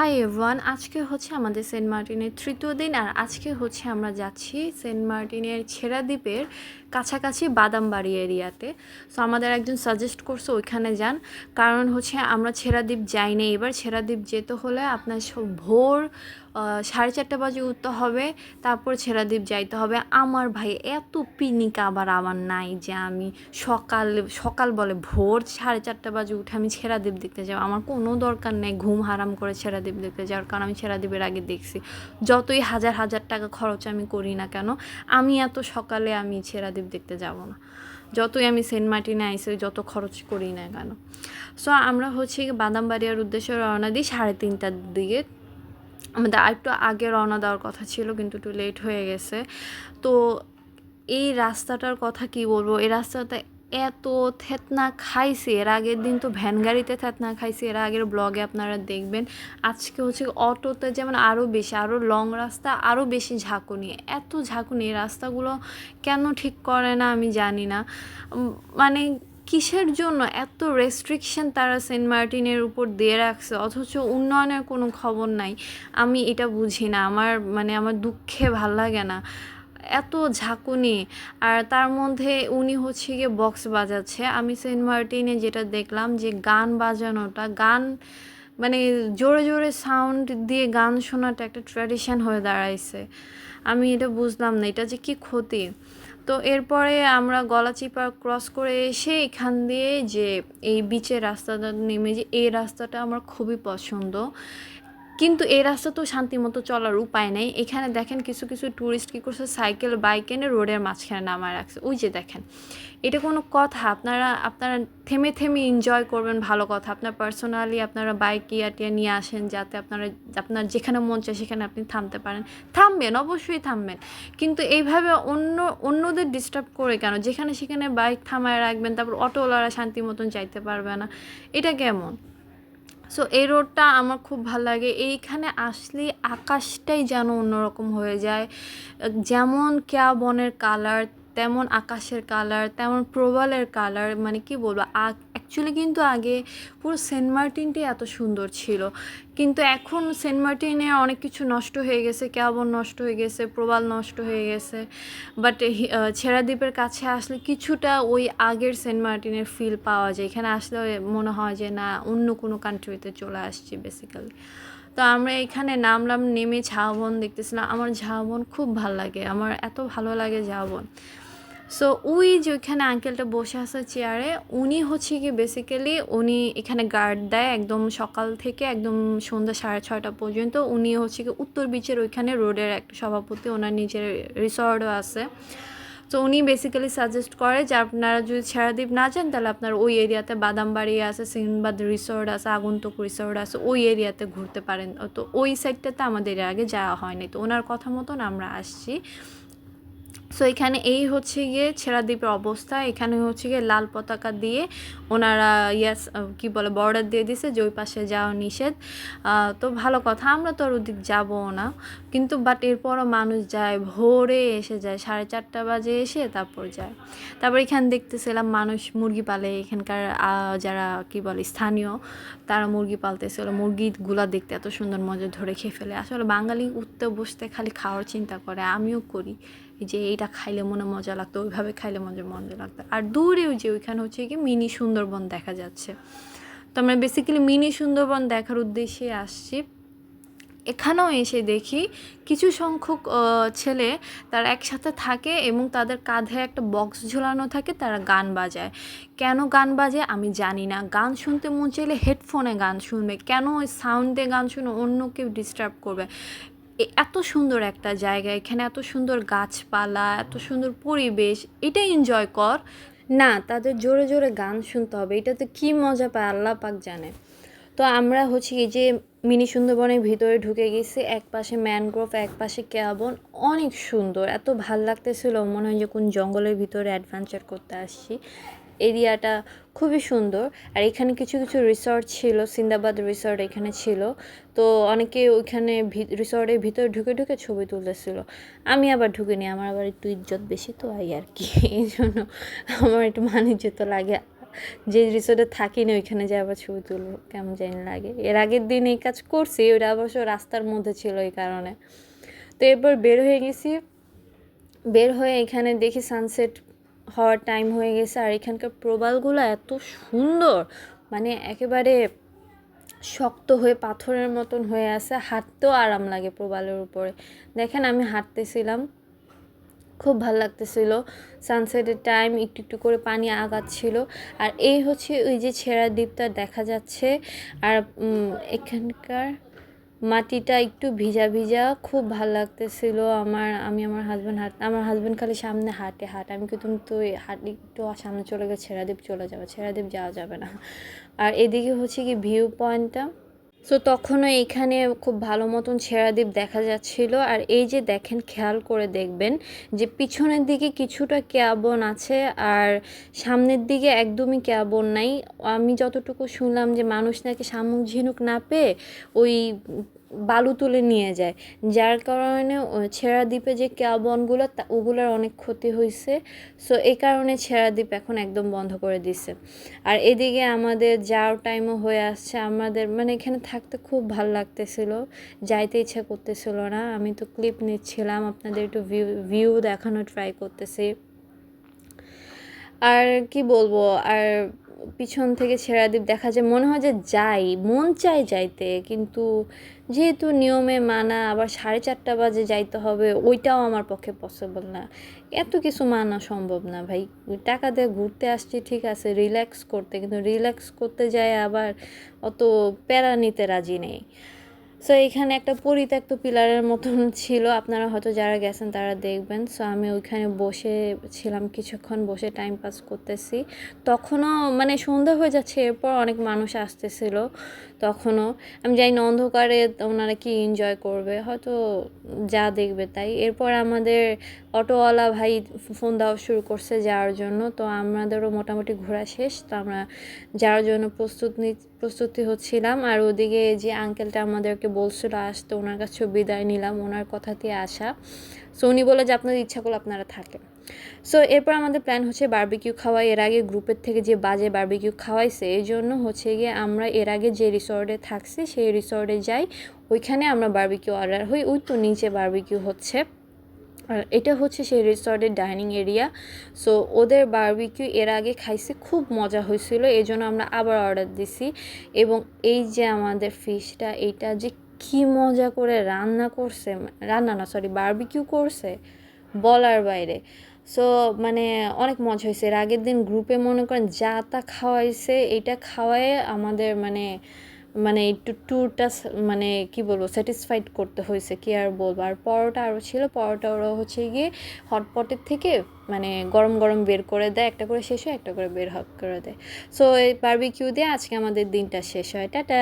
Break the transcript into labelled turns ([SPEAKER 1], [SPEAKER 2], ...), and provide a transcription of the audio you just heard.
[SPEAKER 1] High even আজকে হচ্ছে আমাদের সেন্ট মার্টিনের তৃতীয় দিন আর আজকে হচ্ছে আমরা যাচ্ছি সেন্ট মার্টিনের ছেড়া দ্বীপের কাছাকাছি বাদামবাড়ি এরিয়াতে। সো আমাদের একজন সাজেস্ট করছে ওইখানে যান। কারণ হচ্ছে আমরা ছেড়া দ্বীপ যাইনি এবার ছেড়া দ্বীপ যেতে হলে আপনার ভোর সাড়ে চারটা বাজে উঠতে হবে, তারপর ছেড়া দ্বীপ যাইতে হবে। আমার ভাই এত পিনিক আবার আমার নাই যে আমি সকাল সকাল বলে ভোর সাড়ে চারটা বাজে উঠে আমি ছেড়া দ্বীপ দেখতে যাব। আমার কোনো দরকার নেই ঘুম হারাম করে ছেড়া দ্বীপ দেখতে যাওয়ার, কারণ আমি ছেড়া দ্বীপের আগে দেখছি। যতই হাজার হাজার টাকা খরচ আমি করি না কেন, আমি এত সকালে আমি ছেড়া দ্বীপ দেখতে যাব না। যতই আমি সেন্ট মার্টিনে আইসে, যত খরচ করি না কেন। সো আমরা হচ্ছে বাদাম বাদামবাড়িয়ার উদ্দেশ্যে রওনা দিই সাড়ে তিনটার দিকে। আমাদের আরেকটু আগে রওনা দেওয়ার কথা ছিল, কিন্তু একটু লেট হয়ে গেছে। তো এই রাস্তাটার কথা কি বলব? এই রাস্তাটা এত থেতনা খাইছি। এর আগের দিন তো ভ্যান গাড়িতে থেতনা খাইছি। এর আগের ব্লগে আপনারা দেখবেন, আজকে হচ্ছে অটোতে যেমন আরও বেশি আরও লং রাস্তা আরও বেশি ঝাঁকুনি। এত ঝাঁকুনি রাস্তাগুলো কেন ঠিক করে না আমি জানি না। মানে কিসের জন্য এত রেস্ট্রিকশন তারা সেন্ট মার্টিনের উপর দিয়ে রাখছে? অথচ উন্নয়নের কোনো খবর নাই। আমি এটা বুঝি না। আমার মানে আমার দুঃখে ভালো লাগে না। এত ঝাঁকুনি। আর তার মধ্যে উনি হচ্ছে গিয়ে বক্স বাজাচ্ছে। আমি সেন্ট মার্টিনে যেটা দেখলাম যে গান বাজানোটা, গান মানে জোরে জোরে সাউন্ড দিয়ে গান শোনাটা একটা ট্র্যাডিশন হয়ে দাঁড়াইছে। আমি এটা বুঝলাম না, এটা যে কি ক্ষতি? তো এরপরে আমরা গলাচিপা ক্রস করে এসে এখান দিয়ে যে এই বিচের রাস্তাটা নেমে যে এই রাস্তাটা আমার খুবই পছন্দ। কিন্তু এই রাস্তা তো শান্তি মতো চলার উপায় নেই। এখানে দেখেন কিছু কিছু ট্যুরিস্ট কী করছে সাইকেল বাইক এনে রোডের মাঝখানে নামায় রাখছে। ওই যে দেখেন, এটা কোনো কথা। আপনারা আপনারা থেমে থেমে এনজয় করবেন, ভালো কথা। আপনার পার্সোনালি আপনারা বাইক ইয়া টিয়া নিয়ে আসেন যাতে আপনারা, আপনার যেখানে মন চায় সেখানে আপনি থামতে পারেন। থামবেন, অবশ্যই থামবেন। কিন্তু এইভাবে অন্য, অন্যদের ডিস্টার্ব করে কেন? যেখানে সেখানে বাইক থামায় রাখবেন, তারপর অটোওয়ালারা শান্তি মতন যাইতে পারবে না। এটা কেমন? সো এই রোডটা আমার খুব ভালো লাগে। এইখানে আসলে আকাশটাই যেন অন্যরকম হয়ে যায়। যেমন কেয়া বনের কালার তেমন আকাশের কালার তেমন প্রবালের কালার মানে কি বলব অ্যাকচুয়ালি কিন্তু আগে পুরো সেন্ট মার্টিনটাই এত সুন্দর ছিল। কিন্তু এখন সেন্ট মার্টিনে অনেক কিছু নষ্ট হয়ে গেছে কেয়াবন নষ্ট হয়ে গেছে, প্রবাল নষ্ট হয়ে গেছে। বাট ছেড়া দ্বীপের কাছে আসলে কিছুটা ওই আগের সেন্ট মার্টিনের ফিল পাওয়া যায়। এখানে আসলে মনে হয় যে না, অন্য কোনো কান্ট্রিতে চলে আসছি বেসিক্যালি তো আমরা এখানে নামলাম, নেমে ঝাউবন দেখতেছিলাম। আমার ঝাউবন খুব ভালো লাগে, আমার এত ভালো লাগে ঝাউবন সো ওই যে ওইখানে আঙ্কেলটা বসে আছে চেয়ারে উনি হচ্ছে কি বেসিক্যালি উনি এখানে গার্ড দেয় একদম সকাল থেকে একদম সন্ধ্যা সাড়ে ছয়টা পর্যন্ত। উনি হচ্ছে কি উত্তর বিচের ওইখানে রোডের একটা সভাপতি, ওনার নিজের রিসর্টও আছে। তো উনি বেসিক্যালি সাজেস্ট করে যে আপনারা যদি ছেড়াদ্বীপ না যান, তাহলে আপনার ওই এরিয়াতে বাদামবাড়ি আছে সিনবাদ রিসোর্ট আছে, আগন্তুক রিসোর্ট আছে, ওই এরিয়াতে ঘুরতে পারেন। তো ওই সাইডটাতে আমাদের আগে যাওয়া হয়নি। তো ওনার কথা মতন আমরা আসছি। সো এখানে এই হচ্ছে গিয়ে ছেড়া দ্বীপের অবস্থা। এখানে হচ্ছে গিয়ে লাল পতাকা দিয়ে ওনারা ইয়াস কি বলে বর্ডার দিয়ে দিছে যে ওই পাশে যাওয়া নিষেধ। তো ভালো কথা, আমরা তো আর ওদিক যাব না। কিন্তু বাট এরপরও মানুষ যায়, ভোরে এসে যায়, সাড়ে চারটা বাজে এসে তারপর যায়। তারপর এখানে দেখতেছিলাম মানুষ মুরগি পালে, এখানকার যারা কি বলে, স্থানীয়, তারা মুরগি পালতেছিল। মুরগিগুলা দেখতে এত সুন্দর মজা ধরে খেয়ে ফেলে। আসলে বাঙালি উঠতে বসতে খালি খাওয়ার চিন্তা করে, আমিও করি। যে এইটা খাইলে মনে মজা লাগতো, ওইভাবে খাইলে মজা মজা লাগতো। আর দূরে ওই যে ওইখানে হচ্ছে কি মিনি সুন্দরবন দেখা যাচ্ছে। তো আমরা বেসিক্যালি মিনি সুন্দরবন দেখার উদ্দেশ্যে আসছি। এখানেও এসে দেখি কিছু সংখ্যক ছেলে তারা একসাথে থাকে এবং তাদের কাঁধে একটা বক্স ঝোলানো থাকে, তারা গান বাজায়। কেন গান বাজে আমি জানি না। গান শুনতে মন চাইলে হেডফোনে গান শুনবে। কেন ওই সাউন্ডে গান শুনে অন্য কেউ ডিস্টার্ব করবে? এত সুন্দর একটা জায়গা, এখানে এত সুন্দর গাছপালা, এত সুন্দর পরিবেশ এটা এনজয় কর। না, তাদের জোরে জোরে গান শুনতে হবে এটাতে কি মজা পায়, আল্লাহ পাক জানে। তো আমরা হচ্ছে এই যে মিনি সুন্দরবনের ভিতরে ঢুকে গেছি, এক পাশে ম্যানগ্রোভ এক পাশে কেয়াবন, অনেক সুন্দর, এত ভালো লাগতেছিল, মনে হয় যে কোন জঙ্গলের ভিতরে অ্যাডভেঞ্চার করতে আসছি। এরিয়াটা খুবই সুন্দর। আর এখানে কিছু কিছু রিসর্ট ছিল, সিন্দাবাদ রিসর্ট এখানে ছিল। তো অনেকে ওইখানে রিসর্টের ভিতরে ঢুকে ঢুকে ছবি তুলতেছিল। আমি আবার ঢুকিনি, আমার আবার একটু ইজ্জত বেশি তো আই আর কি। এই জন্য আমার একটু মানিজ্য তো লাগে। যে রিসোর্টে থাকি না ওইখানে যে আবার ছবি তুলবো, কেমন জানি লাগে। এর আগের দিন এই কাজ করছি ওটা অবশ্য রাস্তার মধ্যে ছিল এই কারণে। তো এরপর বের হয়ে গেছি। বের হয়ে এখানে দেখি সানসেট হওয়ার টাইম হয়ে গেছে আর এখানকার প্রবালগুলো এত সুন্দর। মানে একেবারে শক্ত হয়ে পাথরের মতন হয়ে আছে, হাঁটতেও আরাম লাগে প্রবালের উপরে। দেখেন আমি হাঁটতেছিলাম, খুব ভালো লাগতেছিল। সানসেটের টাইম একটু একটু করে পানি আগাচ্ছিল। আর এই হচ্ছে ওই যে ছেঁড়া দ্বীপটা দেখা যাচ্ছে। আর এখানকার মাটিটা একটু ভিজা ভিজা, খুব ভালো লাগতেছিল আমার, আমি আমার হাজব্যান্ড হাঁট আমার হাজব্যান্ড খালি সামনে হাঁটে, হাঁট। আমি কিন্তু তুমি তো হাঁটি একটু সামনে চলে গেলে ছেঁড়াদ্বীপ চলে যাবে ছেঁড়াদ্বীপ যাওয়া যাবে না। আর এদিকে হচ্ছে কি ভিউ পয়েন্টটা সো তখনও এখানে খুব ভালো মতন ছেঁড়াদ্বীপ দেখা যাচ্ছিল। আর এই যে দেখেন, খেয়াল করে দেখবেন যে পিছনের দিকে কিছুটা ক্যাবন আছে আর সামনের দিকে একদমই ক্যাবন নাই। আমি যতটুকু শুনলাম যে মানুষ নাকি শামুক ঝিনুক না পেয়ে ওই বালু তুলে নিয়ে যায়। যার কারণে ছেঁড়া দ্বীপে যে ক্যাবনগুলো তা- ওগুলোর অনেক ক্ষতি হয়েছে সো, এই কারণে ছেঁড়া দ্বীপ এখন একদম বন্ধ করে দিছে। আর এদিকে আমাদের যাওয়ার টাইমও হয়ে আসছে। আমাদের মানে এখানে থাকতে খুব ভালো লাগতেছিল। যাইতে ইচ্ছা করতেছিল না। আমি তো ক্লিপ নিচ্ছিলাম। আপনাদের একটু ভিউ ভিউ দেখানো ট্রাই করতেছি। আর কি বলব? আর পিছন থেকে ছেঁড়া দ্বীপ দেখা যায়, মনে হয় যে যাই, মন চাই যাইতে, কিন্তু যেহেতু নিয়মে মানা আবার সাড়ে চারটা বাজে যাইতে হবে, ওইটাও আমার পক্ষে পসিবল না। এত কিছু মানা সম্ভব না ভাই। টাকা দিয়ে ঘুরতে আসছি, ঠিক আছে রিল্যাক্স করতে, কিন্তু রিল্যাক্স করতে যায় আবার অত প্যারা নিতে রাজি নেই। সো এখানে একটা পরিত্যক্ত পিলারের মতন ছিল। আপনারা হয়তো যারা গেছেন তারা দেখবেন। সো আমি ওইখানে বসে ছিলাম কিছুক্ষণ, বসে টাইম পাস করতেছি। তখনও মানে সন্ধ্যা হয়ে যাচ্ছে, এরপর অনেক মানুষ আসতেছিল তখনও। আমি না, অন্ধকারে ওনারা কি এনজয় করবে। হয়তো যা দেখবে তাই। এরপর আমাদের অটোওয়ালা ভাই ফোন দেওয়া শুরু করছে যাওয়ার জন্য। তো আমাদেরও মোটামুটি ঘোরা শেষ। তো আমরা যাওয়ার জন্য প্রস্তুত প্রস্তুতি হচ্ছিলাম। আর ওদিকে যে আঙ্কেলটা আমাদেরকে বলছিল আসতে ওনার কাছেও বিদায় নিলাম, ওনার কথাতে আসা। সো উনি বলে যে, আপনাদের ইচ্ছা করলে আপনারা থাকেন। সো এরপর আমাদের প্ল্যান হচ্ছে বার্বিকিউ খাওয়া। এর আগে গ্রুপের থেকে যে বাজে বার্বিকিউ খাওয়াইছে এই জন্য হচ্ছে গিয়ে আমরা এর আগে যে রিসর্টে থাকছি, সেই রিসর্টে যাই। ওইখানে আমরা বার্বিকিউ অর্ডার হই। ওই তো নিচে বার্বিকিউ হচ্ছে। এটা হচ্ছে সেই রিসর্টের ডাইনিং এরিয়া। সো ওদের বারবিকিউ এর আগে খাইছি, খুব মজা হয়েছিল এই জন্য আমরা আবার অর্ডার দিছি। এবং এই যে আমাদের ফিশটা এইটা যে কী মজা করে রান্না করছে, রান্না না সরি বারবিকিউ করছে বলার বাইরে। সো মানে অনেক মজা হয়েছে। এর আগের দিন গ্রুপে মনে করেন যা তা খাওয়াইছে, এটা খাওয়ায়ে আমাদের মানে মানে একটু ট্যুরটা মানে কি বলব স্যাটিসফাইড করতে হয়েছে, কি আর বলব? আর পরোটা আরও ছিল, পরোটা ওরা হচ্ছে গিয়ে হটপটের থেকে মানে গরম গরম বের করে দেয়, একটা করে শেষ হয়, একটা করে বের হক করে দেয়। সো এই বার্বিকিউ দিয়ে আজকে আমাদের দিনটা শেষ হয়। টাটা!